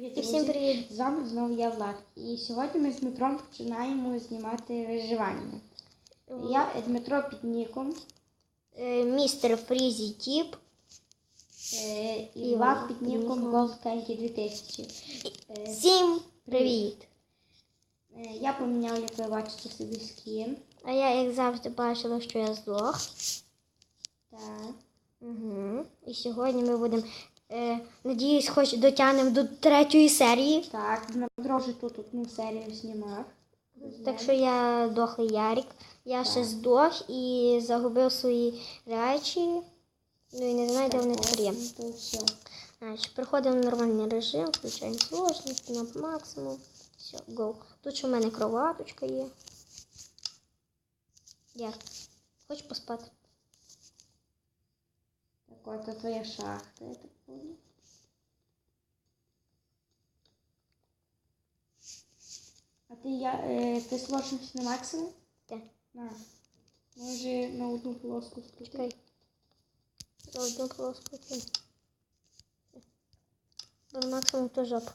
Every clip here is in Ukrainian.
Привіт, І всім привіт. З вами знову я Влад. І сьогодні ми з Дмитром починаємо знімати виживання. Я Дмитро під ніком Е, Містер Фрізі Тіп. е, і Влад під ніком. Gold 2000. Е, Всім привіт! е, Я поміняв, як ви бачите, собі скін. А я, як завжди, бачила, що я здох. Так. Угу. І сьогодні ми будемо, е, надіюсь, хоч дотягнемо до третьої серії. Так, Дмитро вже тут одну серію знімав. Так що я дохлий Ярик. Я ще здох і загубив свої речі. Ну і не знаю, де вони тепер є. Значить, приходимо в нормальний режим, включаємо сложність на максимум. Все, go. Тут ще в мене кроваточка є. Як? Хочеш поспати? Так, от твоя шахта, я так понял. А ти, я, е, ти сложність на максимум? Так. На. Може на одну полоску. Чекай. За одну полоску. окей. Бо максимум то жопа.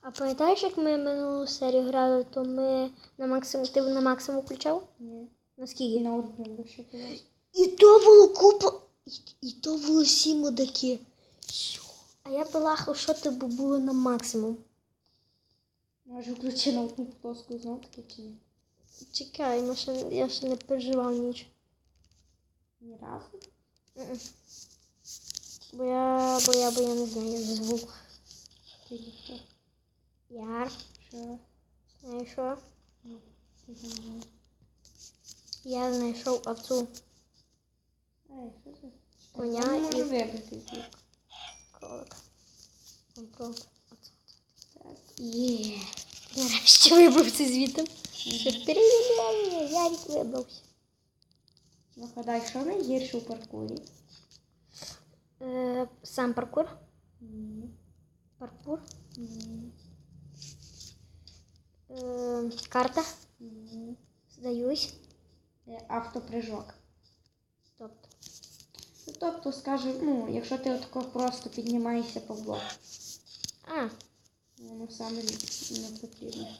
А пам'ятаєш, як ми минулу серію грали, то ми на максимум. Ти на максимум включав? Ні. Наскільки? На одну лише. І то було купа. І, і то було всі мудаки. А я балахав, що ти б було на максимум. Може включи на одну полоску знов таки чи ні? Чекай, ми ще, я ще не переживав нічого. Ні разу. Бо я, бо я, бо я не знаю, я звук. Ти ніхто. Яр, Що? знаєш що? Я знайшов це? Коня і- звук. кролика. Он кролик. Оце. Так. Є. Нарешті вибрався звідти. Ще перевіряє, Ярик вибрався. Нагадай, що найгірше у паркурі? Е, сам паркур. Ні. Паркур. Ні. Е, карта. Ні. Здаюсь. Е, Автопрыжок. Тобто. Ну, скажімо, ну, якщо ти отако просто піднімаєшся по блоку, А, воно саме не- потрібно.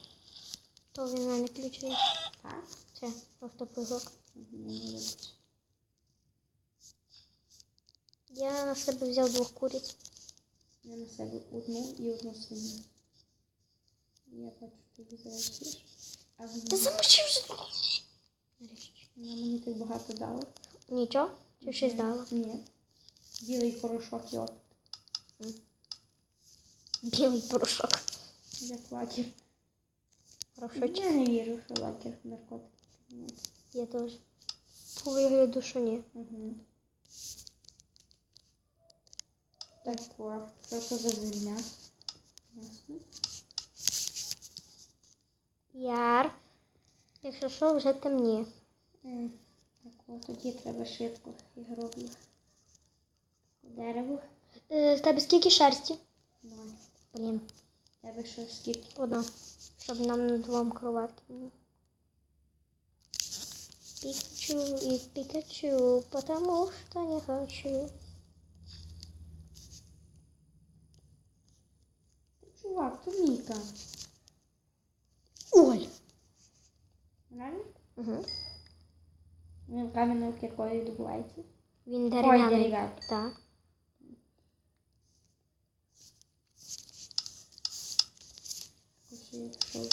то він мене ключовий. Так? Це автопрыжок. Я на себе взяв двох куриць. Я на себе одну і одну свиню. Я бачу, ти зараз Ти замочив вже. Вона мені так багато дала. Нічого? Чи щось дало? Ні. Білий порошок от, Білий порошок. як лакер. Порошочок. Я не вірю, що лакер наркотик. Я теж. По вигляду, що ні. Угу. Так, о, що це за земля? Ясно. Яр. Якщо що, вже темніє. Е, Так, о, тоді треба швидко їх роблю. Дерево. Е, з тебе скільки шерсті? Ноль. Блін, Тебе що скільки? одна. Щоб нам на двом кроватки. було. Пикачу и Пикачу, потому что не хочу. Чувак, то Міка. Оль. Реально? Угу. Він кам'яною кіркою добувається. Він Ой, дерев'яний. дерев'яний. Так. Якщо я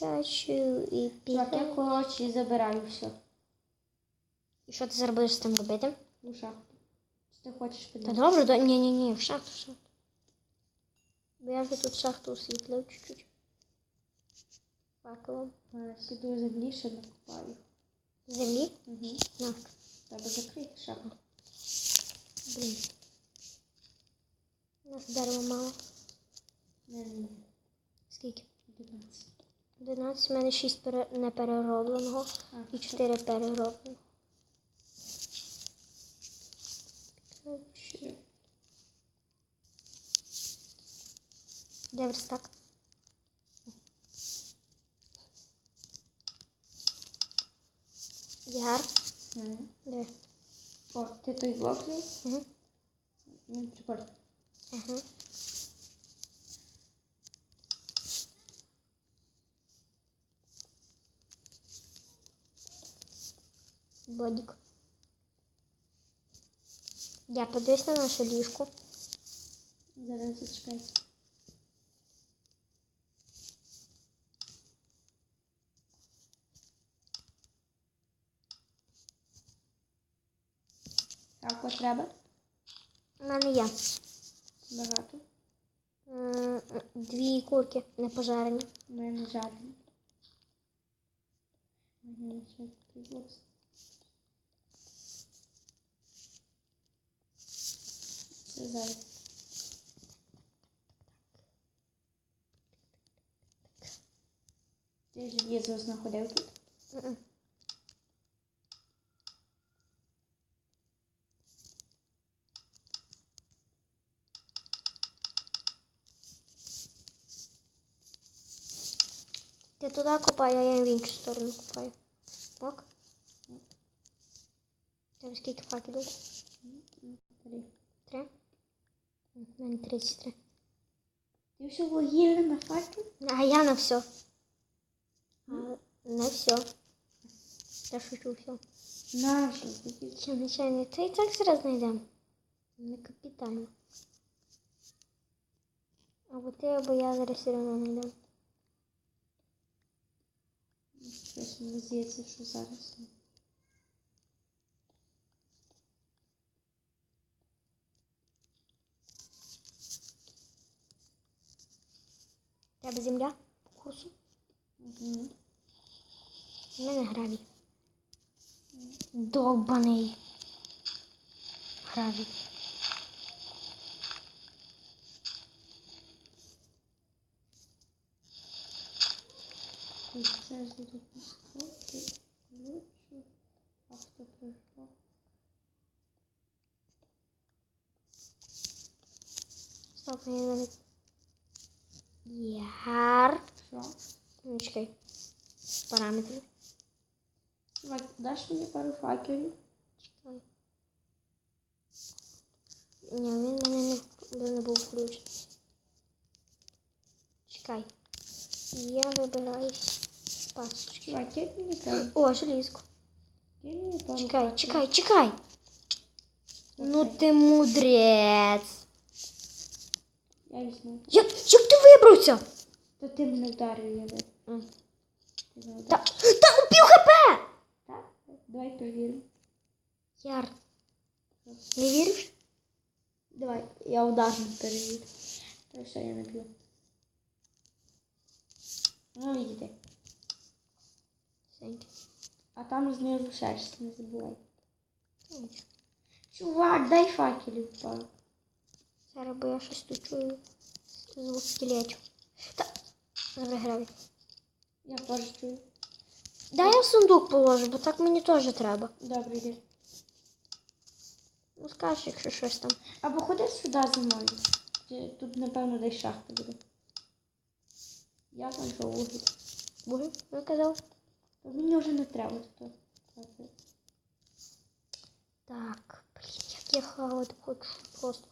Пікачу і Чувак, я коротше забираю все. І що ти будеш з тим робити? У шахту. Чи ти хочеш Та підняти? добре, до... ні, ні, ні, в шахту, в шахту. Бо я вже тут шахту освітлив чуть-чуть. Факелом. Е, Сіду землі, ще накопаю. Землі? Угу. На. Треба закрити шахту. Блін. У нас дерева мало. Не, не, не. Скільки? 11. 11, у мене 6 пере... непереробленого і 4 переробленого. Де верстак? Яр. Де? О, ти той блок? Угу. Прикольно. Ага. Бодік. Я подивись на нашу ліжку. Зараз зачекай. Так, от треба? У мене є Багато. дві курки не пожарені. У мене жадний. Мгм, ще такий блок. Це зараз. Ти желізо знаходив тут? Ти туди копай, а я в іншу сторону копаю. Ок? Тебе скільки факелів? У мене 33. Ти все вугілля на факел? А я на все. А, на все. Я шучу все. Такі Я нечайно. Та і так зараз знайдемо. Не капітально. Або ти, або я зараз все одно знайдемо. Щось мені здається, що зараз. Тебе земля по курсу. Угу. У мене гравій. Довбаний. Гравій. Це ж допускати. Лучше. А хто прийшов? Стоп, я не... Яр. Що? Ну, чекай. Параметри. Давай, даш мені пару факелів? Чекай. Ні, він мене не, не був включений. Чекай. Я вибираю пасочки. Кинь мені пару. О, желізку. Чекай, чекай, чекай. Ну ти мудрець. Я візьму. Як, як ти вибрався? То ти мене вдарив, я не. М. Та, пів хп! Так? Давай перевіримо. Яр. Не віриш? Давай, я ударно перевірю. Та все, я не. Ну, видите. Сеньки. А там знизу шерсть, не забувай. Чувак, дай факелів пару. Зараз бо я щось тут чую. Звук скелетів. Та. Виграв. Я теж чую. Дай я в сундук положу, бо так мені теж треба. Добре, йди. Ну скажеш, якщо щось там. Або ходи сюди зі мною. Тут, напевно, десь шахта буде. Я там що вугіль. Я казав. Мені вже не треба тут. Так, блін, як я хавати хочу просто.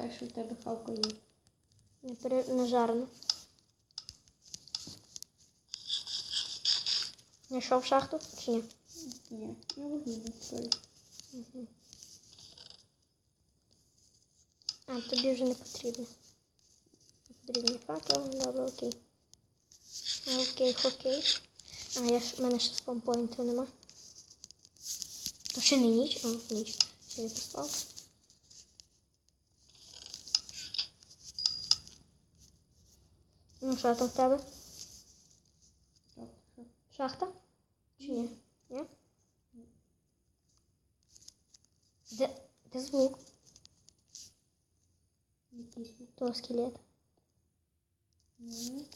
Така, що в тебе хавка є. Не, пере... не жарно. Знайшов шахту чи ні? Ні, я вугілля стою. Угу. А, тобі вже не потрібно. Не потрібно факел, добре, окей. Окей, окей. А, я ж, в мене ще спампоінту нема. То ще не ніч, а, ніч. Ще не поспав. Ну, що там в тебе? Шахта? Чи ні? Ні? Де, де звук? Того скелета. Ні.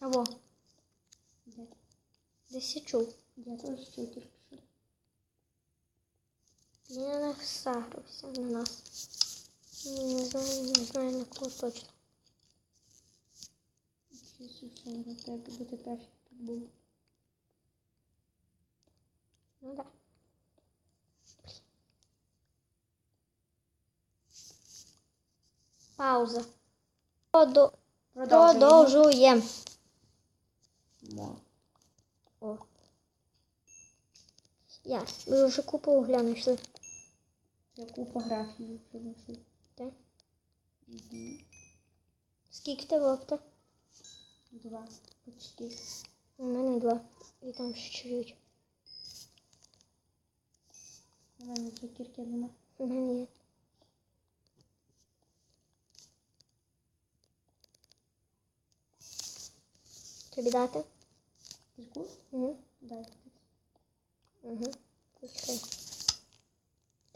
Або, Де? десь я чув. Я теж чую тільки що. Блін, сагрився на нас. Не знаю, не знаю на кого точно. Ісусе, бути перший тут був. Ну да. Пауза. Продо- Продовжуємо. Мо. О. Я. Ми вже купу огляну йшли. Я купа графії приношу. Так? Угу. Скільки тебе опта? Два. Почти. У мене два. І там ще чуть. У мене кірки нема. У мене є. Тобі дати? Кірку? Угу. Дай. Угу. Почекай.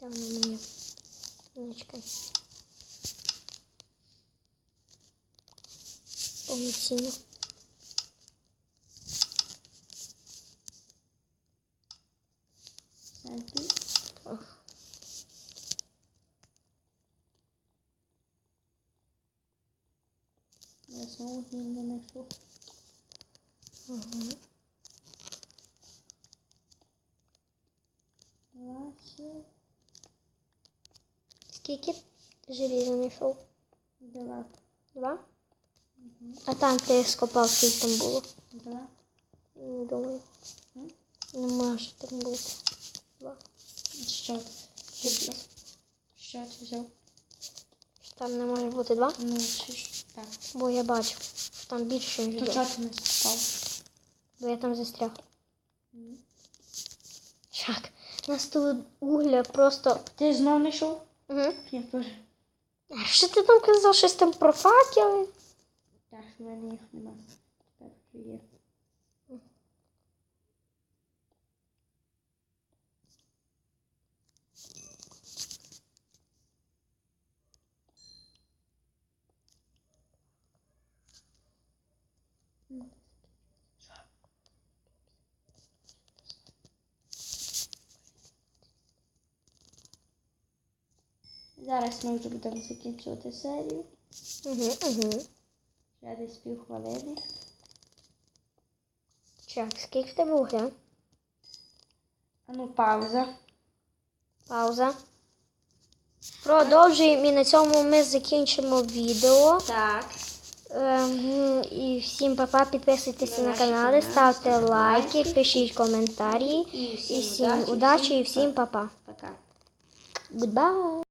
Там у мене. Чекай. Повноцінно. Я знову не знайшов. Угу. Скільки желіза знайшов? Два. Два? А там ти скопав, скільки там було? Два. Не думаю. М? Не може там бути. Два. Що? Що? Що ти взяв? Що Там не може бути два, Ну, чи ж так. бо я бачу, що там більше, ніж То два. чого ти не спав? Бо я там застряг. Чак, у нас тут угля просто. Ти знов не йшов? Угу. Я теж. А що ти там казав, щось там про факели? Так, в мене їх нема. Так, є. Зараз ми вже будемо закінчувати серію. Угу, угу. Ще десь півхвилини. Чак, скільки в тебе угля? А ну пауза. Пауза. Продовжуємо і на цьому ми закінчимо відео. Так. Ем, і всім па-па, підписуйтесь На на канали, канал, ставте лайки, пишіть коментарі. І І всім удачі і всім па-па. Пока. Goodbye.